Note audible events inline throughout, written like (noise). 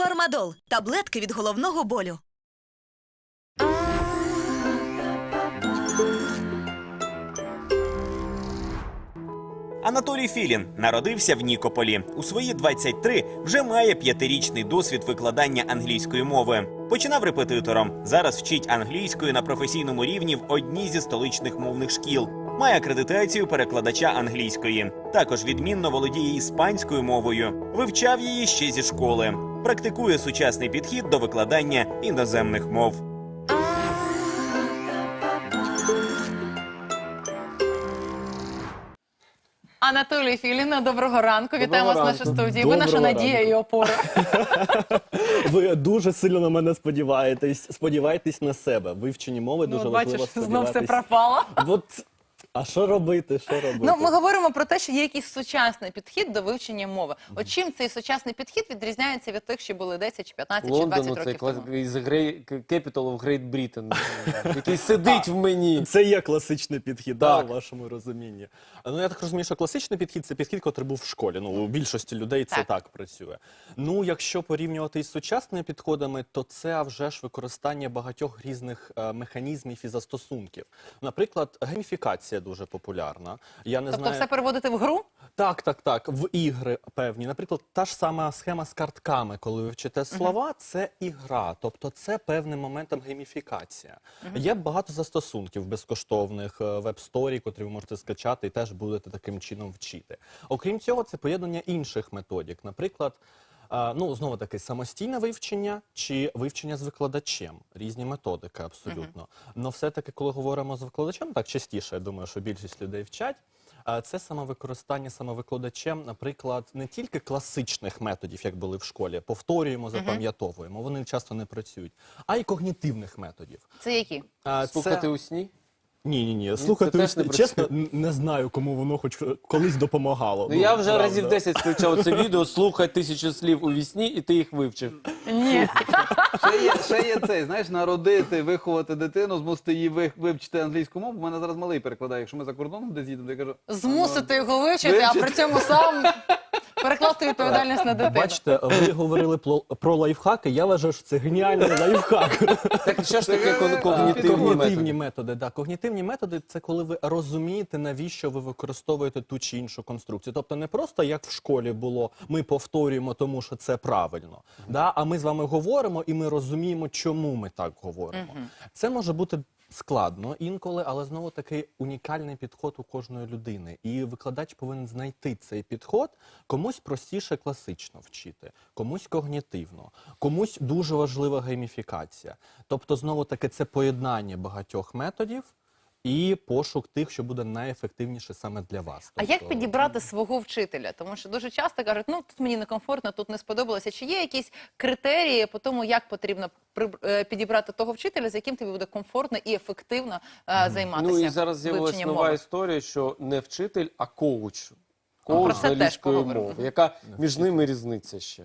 Фармадол таблетки від головного болю. Анатолій Філін народився в Нікополі. У свої 23 вже має п'ятирічний досвід викладання англійської мови. Починав репетитором. Зараз вчить англійською на професійному рівні в одній зі столичних мовних шкіл. Має акредитацію перекладача англійської. Також відмінно володіє іспанською мовою. Вивчав її ще зі школи. Практикує сучасний підхід до викладання іноземних мов. Анатолій Філіна, доброго ранку. Доброго Вітаємо вас в нашій студії. Ви наша надія ранку. і опора. (laughs) Ви дуже сильно на мене сподіваєтесь. Сподівайтесь на себе. Вивчені мови Ну, дуже от важливо бачиш, знов все сподіватись. пропало. От, а що робити? Що робити? Ну, ми говоримо про те, що є якийсь сучасний підхід до вивчення мови. От чим цей сучасний підхід відрізняється від тих, що були 10 чи 15 чи 20 Лондону це років клас тому? із Grey, Capital of Great Britain, (laughs) який сидить в мені. Це є класичний підхід, да, Так. вашому розумінні. Ну я так розумію, що класичний підхід це підхід, який був в школі. Ну у більшості людей це Так. так, працює. Ну, якщо порівнювати із сучасними підходами, то це а вже ж використання багатьох різних е, механізмів і застосунків. Наприклад, гейміфікація дуже популярна. Я не Тобто знаю. все переводити в гру? Так, так, так. В ігри певні. Наприклад, та ж сама схема з картками, коли ви вчите слова, це ігра. Тобто це певним моментом гейміфікація. Є багато застосунків безкоштовних е, веб-сторі, котрі ви можете скачати і теж будете таким чином вчити. Окрім цього, це поєднання інших методик. Наприклад, ну знову таки самостійне вивчення чи вивчення з викладачем. Різні методики абсолютно. Но все-таки, коли говоримо з викладачем, так частіше, я думаю, що більшість людей вчать. А Це самовикористання самовикладачем, наприклад, не тільки класичних методів, як були в школі, повторюємо, запам'ятовуємо, вони часто не працюють, а й когнітивних методів. Це які? Слухати це... у сні? Ні, ні, ні. Слухати, теж не чесно, не знаю, кому воно хоч колись допомагало. Ну я вже правда. разів 10 включав це відео, слухай тисячу слів у вісні, і ти їх вивчив. Ні. Ще є, ще є цей, знаєш, народити, виховати дитину, змусити її ви- вивчити англійську мову. У мене зараз малий перекладає. Якщо ми за кордоном десь їдемо, то я кажу. Змусити його вивчити, а при цьому сам перекласти відповідальність на дитину. Бачите, ви говорили про, про лайфхаки. Я вважаю, що це геніальний лайфхак. Так що ж таке кон- когнітивні Когнітивні методи? методи. Да. Когнітивні методи це коли ви розумієте, навіщо ви використовуєте ту чи іншу конструкцію. Тобто не просто як в школі було, ми повторюємо, тому що це правильно. Да? А ми з вами говоримо і ми розуміємо, чому ми так говоримо. Це може бути. Складно інколи, але знову таки унікальний підход у кожної людини. І викладач повинен знайти цей підход. Комусь простіше класично вчити, комусь когнітивно, комусь дуже важлива гейміфікація. Тобто, знову таки, це поєднання багатьох методів і пошук тих, що буде найефективніше саме для вас. А Тобто, як підібрати свого вчителя? Тому що дуже часто кажуть, ну тут мені некомфортно, тут не сподобалося. Чи є якісь критерії по тому, як потрібно при- е, підібрати того вчителя, з яким тобі буде комфортно і ефективно е, займатися? Ну і зараз з'явилася нова мови? історія, що не вчитель, а коуч. Коуч англійської мови. Яка між ними різниця ще?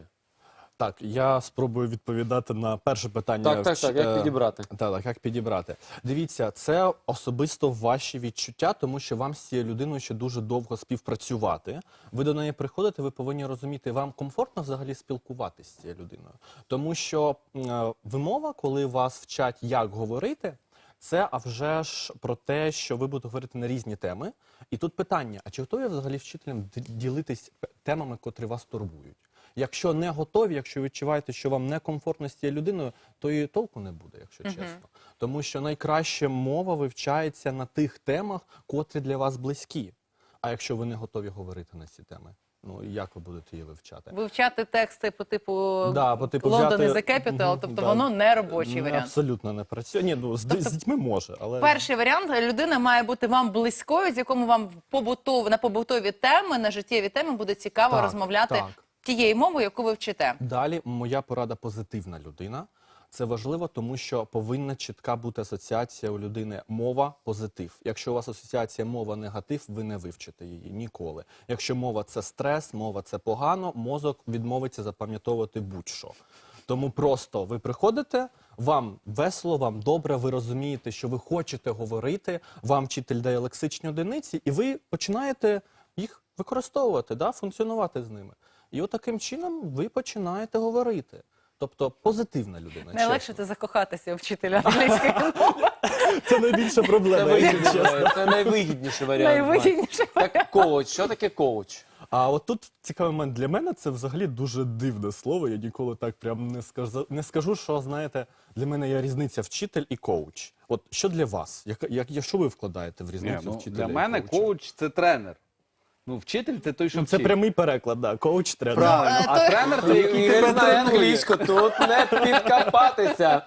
Так, я спробую відповідати на перше питання. Так, так, так, як Е, підібрати? Так, так, як підібрати. Дивіться, це особисто ваші відчуття, тому що вам з цією людиною ще дуже довго співпрацювати. Ви до неї приходите, ви повинні розуміти, вам комфортно взагалі спілкуватися з цією людиною. Тому що е, вимова, коли вас вчать, як говорити. Це а вже ж про те, що ви будете говорити на різні теми. І тут питання: а чи готові взагалі вчителям ділитись темами, котрі вас турбують? Якщо не готові, якщо відчуваєте, що вам некомфортно з цією людиною, то і толку не буде, якщо чесно. Тому що найкраще мова вивчається на тих темах, котрі для вас близькі. А якщо ви не готові говорити на ці теми, ну як ви будете її вивчати? Вивчати тексти по типу, Да, по типу Лондон взяти- the capital, тобто да. воно не робочий варіант. Абсолютно не працює. Ні, ну з, Тобто з дітьми може, але Перший варіант людина має бути вам близькою, з якому вам побутов, на побутові теми, на життєві теми буде цікаво Так, розмовляти так. Тією мовою, яку ви вчите. Далі моя порада позитивна людина. Це важливо, тому що повинна чітка бути асоціація у людини мова позитив. Якщо у вас асоціація мова негатив, ви не вивчите її ніколи. Якщо мова це стрес, мова це погано, мозок відмовиться запам'ятовувати будь-що. Тому просто ви приходите, вам весело, вам добре, ви розумієте, що ви хочете говорити, вам вчитель дає лексичні одиниці, і ви починаєте їх використовувати, да, функціонувати з ними. І от таким чином ви починаєте говорити. Тобто позитивна людина. Найлегше це закохатися вчителя англійської мови. (laughs) Це найбільша проблема. це найвигідніший варіант. Найвигідніше. Так, коуч. Що таке коуч? А от тут цікавий момент для мене це взагалі дуже дивне слово. Я ніколи так прям не скажу, не скажу, що знаєте, для мене є різниця вчитель і коуч. От що для вас? Як, як, що ви вкладаєте в Ні, різницю ну, вчителя? для і мене коуча? коуч це тренер. Ну, вчитель це той, що Ну, це вчить. прямий переклад, да. коуч тренер. Правильно. А тренер це який не знає англійську, тут не підкопатися.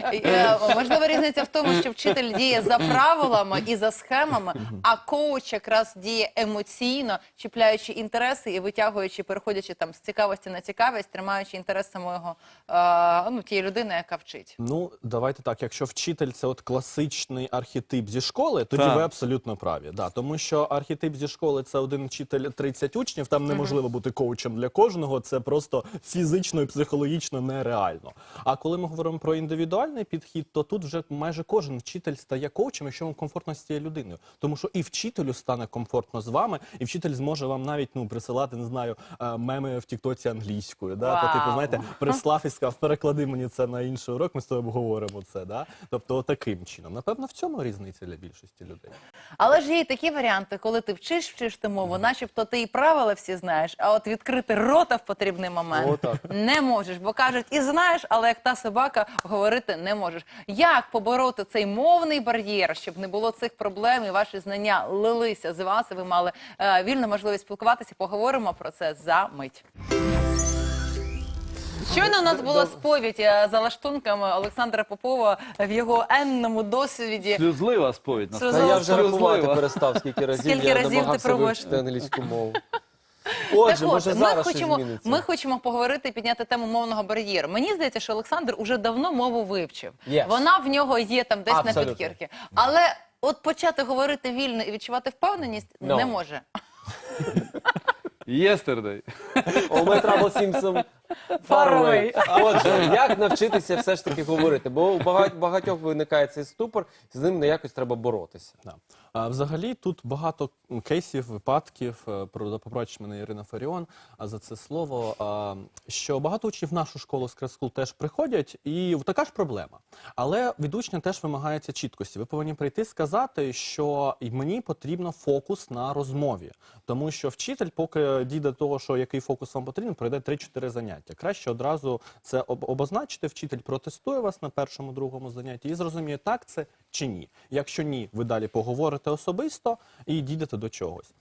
Е, Можливо, різниця в тому, що вчитель діє за правилами і за схемами, а коуч якраз діє емоційно, чіпляючи інтереси і витягуючи, переходячи там з цікавості на цікавість, тримаючи інтерес самого е, ну, тієї людини, яка вчить. Ну, давайте так. Якщо вчитель це от класичний архетип зі школи, тоді Так. ви абсолютно праві. Да, тому що архетип зі школи це один вчитель 30 учнів. Там неможливо бути коучем для кожного. Це просто фізично і психологічно нереально. А коли ми говоримо про індивідуальний підхід, то тут вже майже кожен вчитель стає коучем, якщо вам комфортно з цією людиною. Тому що і вчителю стане комфортно з вами, і вчитель зможе вам навіть ну присилати, не знаю, е, меми в Тіктоці англійською. Да? То, типу, знаєте, прислав і сказав, переклади мені це на інший урок, ми з тобою обговоримо це. Да? Тобто, таким чином. Напевно, в цьому різниця для більшості людей. Але ж є і такі варіанти, коли ти вчиш, вчиш ти мову, начебто ти і правила всі знаєш, а от відкрити рота в потрібний момент Отак. не можеш, бо кажуть, і знаєш, але як та собака говорити не можеш. Як побороти цей мовний бар'єр, щоб не було цих проблем і ваші знання лилися з вас, і ви мали е, вільну можливість спілкуватися? Поговоримо про це за мить. Щойно у нас була сповідь е, за лаштунками Олександра Попова в його енному досвіді. Сльозлива сповідь. Та я вже рахувати перестав, скільки разів Скільки я разів ти намагався пробуєш? вивчити англійську мову. Отже, так може от, ми зараз щось хочемо, зміниться. ми хочемо поговорити і підняти тему мовного бар'єру. Мені здається, що Олександр уже давно мову вивчив. Yes. Вона в нього є там десь на Абсолютно. підкірки. Але от почати говорити вільно і відчувати впевненість No. не може. Yesterday. У My Trouble Simpson Отже, як навчитися все ж таки говорити? Бо у багать- багатьох виникає цей ступор, з ним не якось треба боротися. Да. Взагалі тут багато кейсів, випадків, е, про попроч мене Ірина Фаріон за це слово. Що багато учнів в нашу школу Scratch School теж приходять, і така ж проблема. Але від учня теж вимагається чіткості. Ви повинні прийти сказати, що мені потрібно фокус на розмові, тому що вчитель, поки дійде до того, що який фокус вам потрібен, пройде 3-4 заняття. Краще одразу це об- обозначити. Вчитель протестує вас на першому, другому занятті і зрозуміє, так це чи ні. Якщо ні, ви далі поговорите особисто і дійдете до чогось.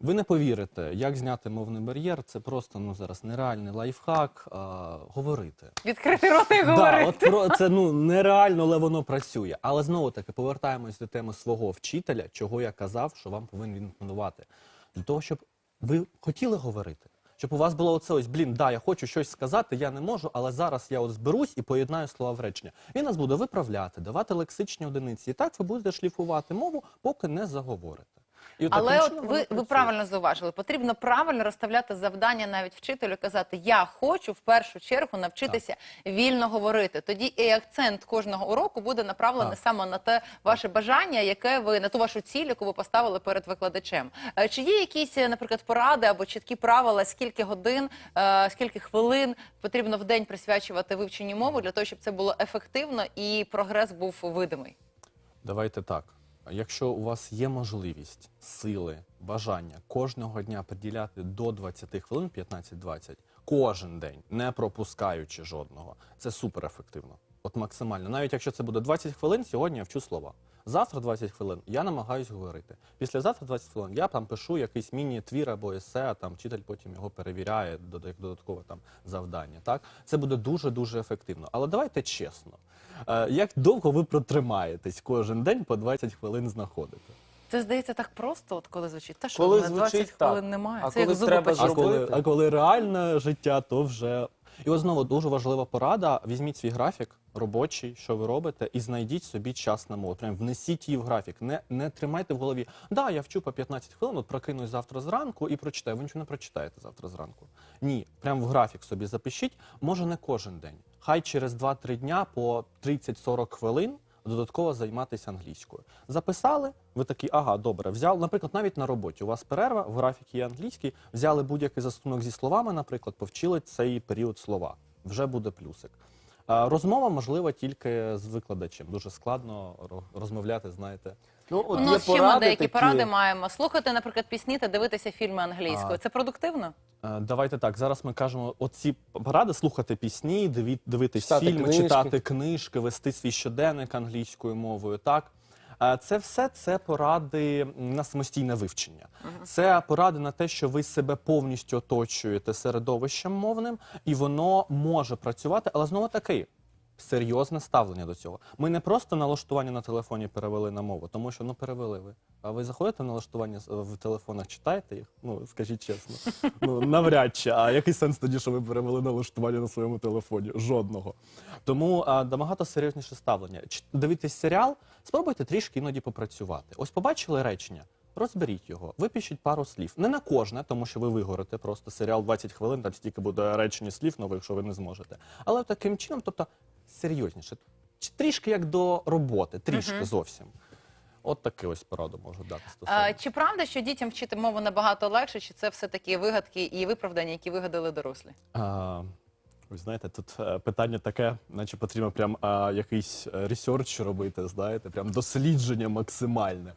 Ви не повірите, як зняти мовний бар'єр. Це просто ну зараз нереальний лайфхак. А, говорити. Відкрити рота і Да, от про це ну нереально, але воно працює. Але знову таки повертаємось до теми свого вчителя, чого я казав, що вам повинен він імпонувати. Для того, щоб ви хотіли говорити. Щоб у вас було оце ось, блін, да, я хочу щось сказати, я не можу, але зараз я от зберусь і поєднаю слова в речення. Він нас буде виправляти, давати лексичні одиниці. І так ви будете шліфувати мову, поки не заговорите. І от Але от ви, ви правильно зауважили, потрібно правильно розставляти завдання навіть вчителю, казати Я хочу в першу чергу навчитися вільно говорити. Тоді і акцент кожного уроку буде направлений Так. саме на те ваше бажання, яке ви на ту вашу ціль, яку ви поставили перед викладачем. Е, Чи є якісь, е, наприклад, поради або чіткі правила, скільки годин, е, скільки хвилин потрібно в день присвячувати вивченню мови для того, щоб це було ефективно і прогрес був видимий? Давайте так. Якщо у вас є можливість, сили, бажання кожного дня приділяти до 20 хвилин, 15-20, кожен день, не пропускаючи жодного, це супер ефективно. От максимально. Навіть якщо це буде 20 хвилин, сьогодні я вчу слова. Завтра 20 хвилин я намагаюсь говорити. Післязавтра 20 хвилин я там пишу якийсь міні-твір або есе, а там вчитель потім його перевіряє як додаткове там завдання. Так це буде дуже дуже ефективно. Але давайте чесно. Е, Як довго ви протримаєтесь кожен день по 20 хвилин знаходити? Це здається так просто, от коли звучить. Та що Коли на 20 звучить так. хвилин немає. А це як коли зуби треба почистити. А коли, а коли реальне життя, то вже. І от знову дуже важлива порада. Візьміть свій графік робочий, що ви робите, і знайдіть собі час на мову. Прям внесіть її в графік. Не, не тримайте в голові. Да, я вчу по 15 хвилин, от прокинусь завтра зранку і прочитаю. Ви нічого не прочитаєте завтра зранку. Ні, прям в графік собі запишіть. Може, не кожен день. Хай через 2-3 дня по 30-40 хвилин додатково займатися англійською. Записали, ви такі, ага, добре, взяли, наприклад, навіть на роботі. У вас перерва, в графіки є англійський, взяли будь-який застосунок зі словами, наприклад, повчили цей період слова. вже буде плюсик. Розмова можлива тільки з викладачем. Дуже складно ро- розмовляти, знаєте. Ну, от У нас ще ми деякі такі. поради маємо. Слухати, наприклад, пісні та дивитися фільми англійською. А. Це продуктивно? Е, Давайте так. Зараз ми кажемо оці поради слухати пісні, дивитися фільми, книжки. читати книжки, вести свій щоденник англійською мовою. Так. Це все це поради на самостійне вивчення. Це поради на те, що ви себе повністю оточуєте середовищем мовним, і воно може працювати, але знову таки. Серйозне ставлення до цього. Ми не просто налаштування на телефоні перевели на мову, тому що ну перевели ви. А ви заходите в налаштування в телефонах, читаєте їх? Ну скажіть чесно. Ну навряд чи. А який сенс тоді, що ви перевели налаштування на своєму телефоні? Жодного. Тому а, набагато серйозніше ставлення. Ч- Дивитесь серіал, спробуйте трішки іноді попрацювати. Ось побачили речення. Розберіть його, випишіть пару слів. Не на кожне, тому що ви вигорите просто серіал 20 хвилин, там стільки буде речення слів нових, що ви не зможете. Але таким чином, тобто серйозніше. Чи Трішки як до роботи, трішки зовсім. От таке ось пораду можу дати стосовно. Чи правда, що дітям вчити мову набагато легше, чи це все таки вигадки і виправдання, які вигадали дорослі? А, ви знаєте, тут е, питання таке, наче потрібно прям а, якийсь е, ресерч робити, знаєте, прям дослідження максимальне.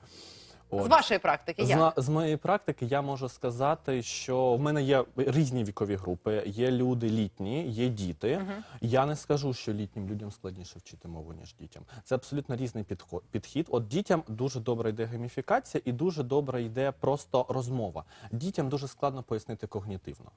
З вашої практики, як? на- з моєї практики я можу сказати, що в мене є різні вікові групи. Є люди літні, є діти. Я не скажу, що літнім людям складніше вчити мову, ніж дітям. Це абсолютно різний підход, підхід. От дітям дуже добре йде гейміфікація і дуже добре йде просто розмова. Дітям дуже складно пояснити когнітивно.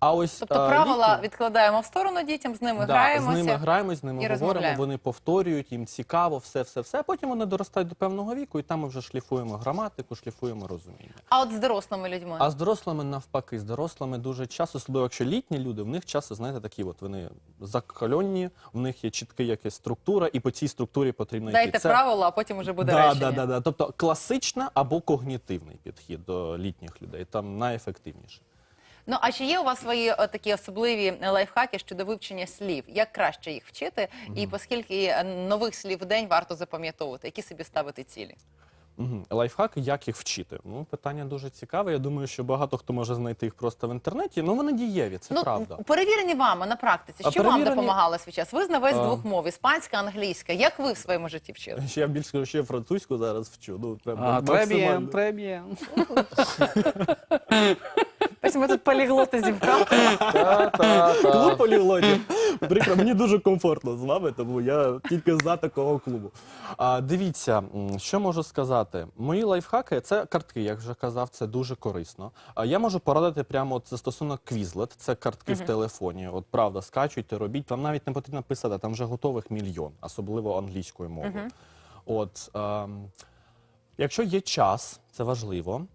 А ось Тобто е, правила літні- відкладаємо в сторону дітям, з ними Да, граємося. з ними граємось, з ними і говоримо, розмовляємо. вони повторюють, їм цікаво, все, все, все. Потім вони доростають до певного віку, і там ми вже шліфуємо граматику, шліфуємо розуміння. А от з дорослими людьми? А з дорослими навпаки, з дорослими дуже часто, особливо якщо літні люди, в них часто, знаєте, такі от вони закальонні, в них є чітка якась структура, і по цій структурі потрібно Дайте йти. Це- правила, а потім вже буде да, речення. да, да, да. Тобто класична або когнітивний підхід до літніх людей, там найефективніше. Ну а чи є у вас свої о, такі особливі е, лайфхаки щодо вивчення слів? Як краще їх вчити, і поскільки е, нових слів в день варто запам'ятовувати, які собі ставити цілі? Угу. Лайфхаки, як їх вчити? Ну, питання дуже цікаве. Я думаю, що багато хто може знайти їх просто в інтернеті. Ну, вони дієві, це ну правда. перевірені вами на практиці. Що вам перевірені- допомагало свій час? Ви знавець А. двох мов: іспанська, англійська. Як ви в своєму житті вчили? Ще я більше я французьку зараз вчу. Ну, прям А, максимально. Ось ми тут поліглоти зібрали. Та-та-та. Клуб поліглотів. Прикро, мені дуже комфортно з вами, тому я тільки за такого клубу. А, дивіться, що можу сказати. Мої лайфхаки це картки, як вже казав, це дуже корисно. А я можу порадити прямо от застосунок Quizlet, це картки в телефоні. От правда, скачуйте, робіть. Вам навіть не потрібно писати, там вже готових мільйон, особливо англійською мовою. От, ем, якщо є час, це важливо.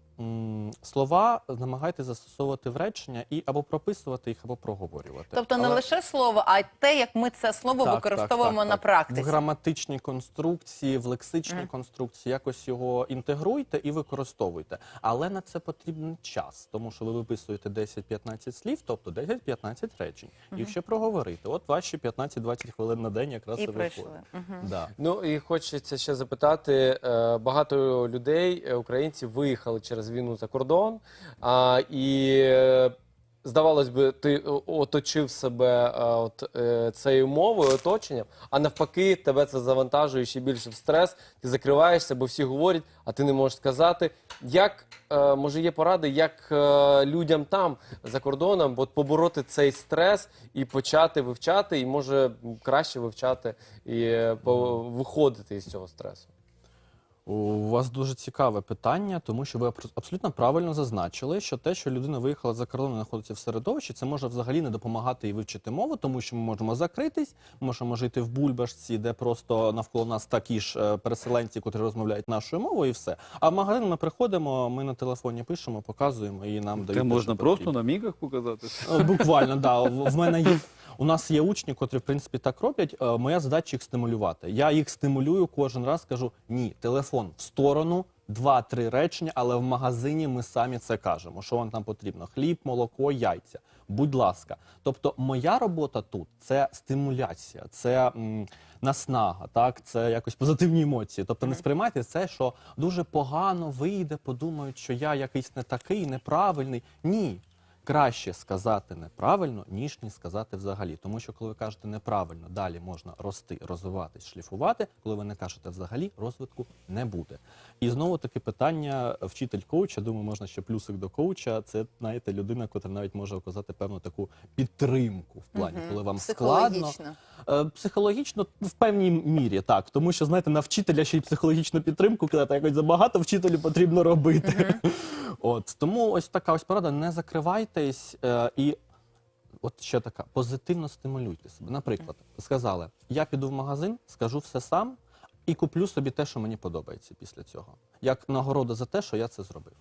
Слова намагайтеся застосовувати в речення і або прописувати їх, або проговорювати. Тобто не Але- лише слово, а й те, як ми це слово Так, використовуємо так, так, на практиці. В граматичній конструкції, в лексичній конструкції якось його інтегруйте і використовуйте. Але на це потрібен час, тому що ви виписуєте 10-15 слів, тобто 10-15 речень. Їх ще проговорити. От ваші 15-20 хвилин на день якраз І і, пройшли. виходить. Да. Ну і хочеться ще запитати: е, багато людей, е, українців, виїхали через війну за кордон. А, і е, здавалось би, ти оточив себе е, от е, цією мовою, оточенням, а навпаки, тебе це завантажує ще більше в стрес. Ти закриваєшся, бо всі говорять, а ти не можеш сказати. Як е, може є поради, як е, людям там за кордоном от, побороти цей стрес і почати вивчати, і може краще вивчати і е, по- виходити із цього стресу? У вас дуже цікаве питання, тому що ви абсолютно правильно зазначили, що те, що людина виїхала за кордон і знаходиться в середовищі, це може взагалі не допомагати їй вивчити мову, тому що ми можемо закритись, можемо жити в бульбашці, де просто навколо нас такі ж е, переселенці, котрі розмовляють нашою мовою, і все. А в магазин ми приходимо, ми на телефоні пишемо, показуємо і нам дають. Це можна просто на мігах показати. Е, Буквально, да. В мене є. У нас є учні, котрі в принципі так роблять. Е, Моя задача їх стимулювати. Я їх стимулюю кожен раз. Кажу: ні, телефон в сторону, два-три речення, але в магазині ми самі це кажемо. Що вам там потрібно? Хліб, молоко, яйця. Будь ласка. Тобто, моя робота тут це стимуляція, це м, наснага, так це якось позитивні емоції. Тобто, не сприймайте це, що дуже погано вийде, подумають, що я якийсь не такий, неправильний. Ні. Краще сказати неправильно, ніж не сказати взагалі. Тому що коли ви кажете неправильно, далі можна рости, розвиватись, шліфувати. Коли ви не кажете взагалі, розвитку не буде. І знову таки питання вчитель коуча. Думаю, можна ще плюсик до коуча. Це знаєте, людина, яка навіть може оказати певну таку підтримку в плані, коли вам складно. Психологічно. Е, Психологічно в певній мірі, так. Тому що, знаєте, на вчителя ще й психологічну підтримку кидати якось забагато вчителю потрібно робити. От тому ось така ось порада: не закривайтесь е, і. От ще така, позитивно стимулюйте себе. Наприклад, сказали, я піду в магазин, скажу все сам і куплю собі те, що мені подобається після цього. Як нагорода за те, що я це зробив.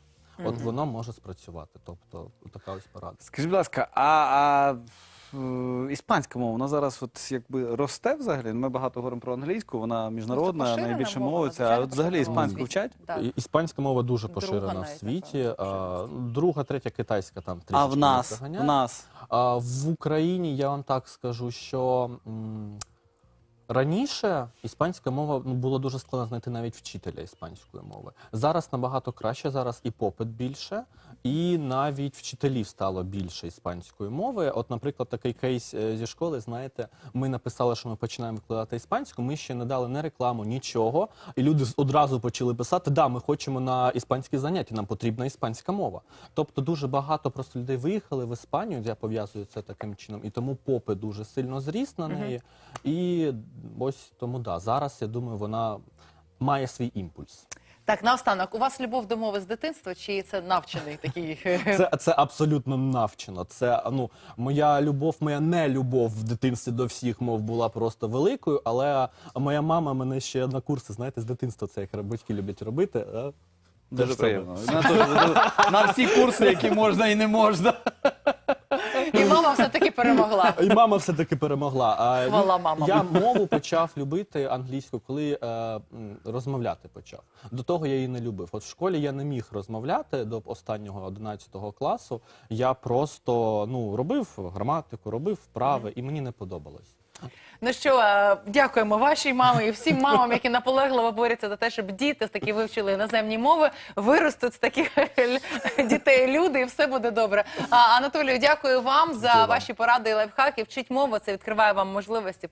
От воно може спрацювати. Тобто, така ось порада. Скажіть, будь ласка, а, а іспанська мова, вона зараз от якби росте взагалі? Ми багато говоримо про англійську, вона міжнародна, Ну, поширена найбільше мова, мовиться. А звичайно, от взагалі поширена мова іспанську вчать? Так. І- Іспанська мова дуже Друга поширена в навіть, світі. напевно, а, друга, третя китайська там трішечки А в нас, в доганяє. нас. А, в Україні я вам так скажу, що м, раніше іспанська мова ну, було дуже складно знайти навіть вчителя іспанської мови. Зараз набагато краще, зараз і попит більше, і навіть вчителів стало більше іспанської мови. От, наприклад, такий кейс е, зі школи, знаєте, ми написали, що ми починаємо викладати іспанську. Ми ще не дали не рекламу, нічого. І люди одразу почали писати: да, ми хочемо на іспанські заняття, нам потрібна іспанська мова. Тобто дуже багато просто людей виїхали в Іспанію. Я пов'язую це таким чином, і тому попит дуже сильно зріс на неї. І ось тому да, зараз я думаю, вона має свій імпульс. Так, наостанок, у вас любов до мови з дитинства, чи це навчений такий? Це, це абсолютно навчено. Це ну моя любов, моя нелюбов в дитинстві до всіх мов була просто великою. Але моя мама мене ще на курси, знаєте, з дитинства це як батьки люблять робити. а, Дуже теж приємно. На, на всі курси, які можна і не можна. Мама все-таки перемогла. (laughs) І мама все-таки перемогла. А Хвала мама. Я мову почав любити англійську, коли е, розмовляти почав. До того я її не любив. От в школі я не міг розмовляти до останнього 11 класу. Я просто ну робив граматику, робив вправи, і мені не подобалось. Ну що, е, дякуємо вашій мамі і всім мамам, які наполегливо борються за те, щоб діти такі вивчили іноземні мови, виростуть з таких (laughs) дітей люди, і все буде добре. А, Анатолію, дякую вам за ваші поради і лайфхаки. Вчить мову, це відкриває вам можливості.